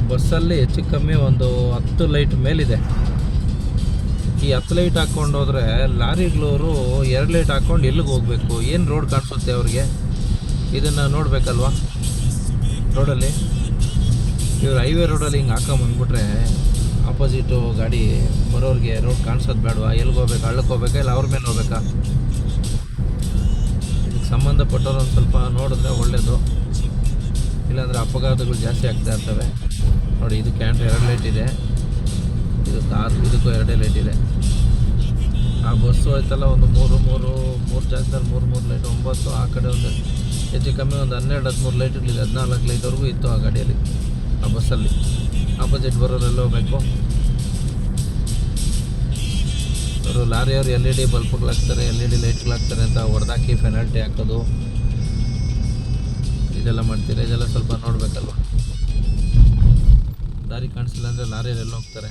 ಬಸ್ಸಲ್ಲಿ ಹೆಚ್ಚು ಕಮ್ಮಿ ಒಂದು ಹತ್ತು ಲೈಟ್ ಮೇಲಿದೆ. ಈ ಹತ್ತು ಲೈಟ್ ಹಾಕ್ಕೊಂಡು ಹೋದರೆ ಲಾರಿಗಳವರು ಎರಡು ಲೈಟ್ ಹಾಕ್ಕೊಂಡು ಎಲ್ಲಿಗೆ ಹೋಗಬೇಕು? ಏನು ರೋಡ್ ಕಾಣಿಸುತ್ತೆ ಅವ್ರಿಗೆ? ಇದನ್ನು ನೋಡಬೇಕಲ್ವಾ? ರೋಡಲ್ಲಿ ಇವ್ರು ಹೈವೇ ರೋಡಲ್ಲಿ ಹಿಂಗೆ ಹಾಕೊಂಬಂದ್ಬಿಟ್ರೆ ಆಪೋಸಿಟು ಗಾಡಿ ಬರೋರಿಗೆ ರೋಡ್ ಕಾಣಿಸೋದು ಬೇಡವಾ? ಎಲ್ಲಿಗೆ ಹೋಗ್ಬೇಕು? ಹಳ್ಳಕ್ಕೆ ಹೋಗ್ಬೇಕಾ? ಇಲ್ಲ ಅವ್ರ ಮೇಲೆ ಹೋಗ್ಬೇಕಾ? ಇದಕ್ಕೆ ಸಂಬಂಧಪಟ್ಟವ್ರು ಒಂದು ಸ್ವಲ್ಪ ನೋಡಿದ್ರೆ ಒಳ್ಳೆಯದು ಇಲ್ಲಾಂದರೆ ಅಪಘಾತಗಳು ಜಾಸ್ತಿ ಆಗ್ತಾ ಇರ್ತವೆ. ನೋಡಿ, ಇದು ಕ್ಯಾಂಟ್ ಎರಡು ಲೈಟ್ ಇದೆ. ಇದು ಕಾರ್, ಇದಕ್ಕೂ ಎರಡೇ ಲೈಟ್ ಇದೆ. ಆ ಬಸ್ಸು ಆಯ್ತಲ್ಲ ಒಂದು ಮೂರು ಮೂರು ಮೂರು ಜಾಗದಲ್ಲಿ ಮೂರು ಮೂರು ಲೈಟ್, ಒಂಬತ್ತು, ಆ ಕಡೆ ಒಂದು ಹೆಚ್ಚು ಕಮ್ಮಿ ಒಂದು ಹನ್ನೆರಡು, ಹದಿಮೂರು ಲೈಟ್ ಇರಲಿಲ್ಲ. ಹದಿನಾಲ್ಕು ಲೈಟ್ವರೆಗೂ ಇತ್ತು ಆ ಗಾಡಿಯಲ್ಲಿ, ಆ ಬಸ್ಸಲ್ಲಿ. ಆಪೋಸಿಟ್ ಬರೋರೆಲ್ಲ ಹೋಗಬೇಕು. ಅವರು ಲಾರಿಯವರು ಎಲ್ ಇ ಡಿ ಬಲ್ಪ್ಗಳಾಗ್ತಾರೆ ಎಲ್ ಇ ಡಿ ಲೈಟ್ಗಳಾಗ್ತಾರೆ ಅಂತ ಹೊಡೆದಾಕಿ ಪೆನಾಲ್ಟಿ ಹಾಕೋದು. ಇದೆಲ್ಲ ಮಾಡ್ತೀರಾ? ಇದೆಲ್ಲ ಸ್ವಲ್ಪ ನೋಡಬೇಕಲ್ವ? ದಾರಿ ಕಾಣಿಸಿಲ್ಲ ಅಂದರೆ ಲಾರಿಯಲ್ಲಿ ಎಲ್ಲ ಹೋಗ್ತಾರೆ?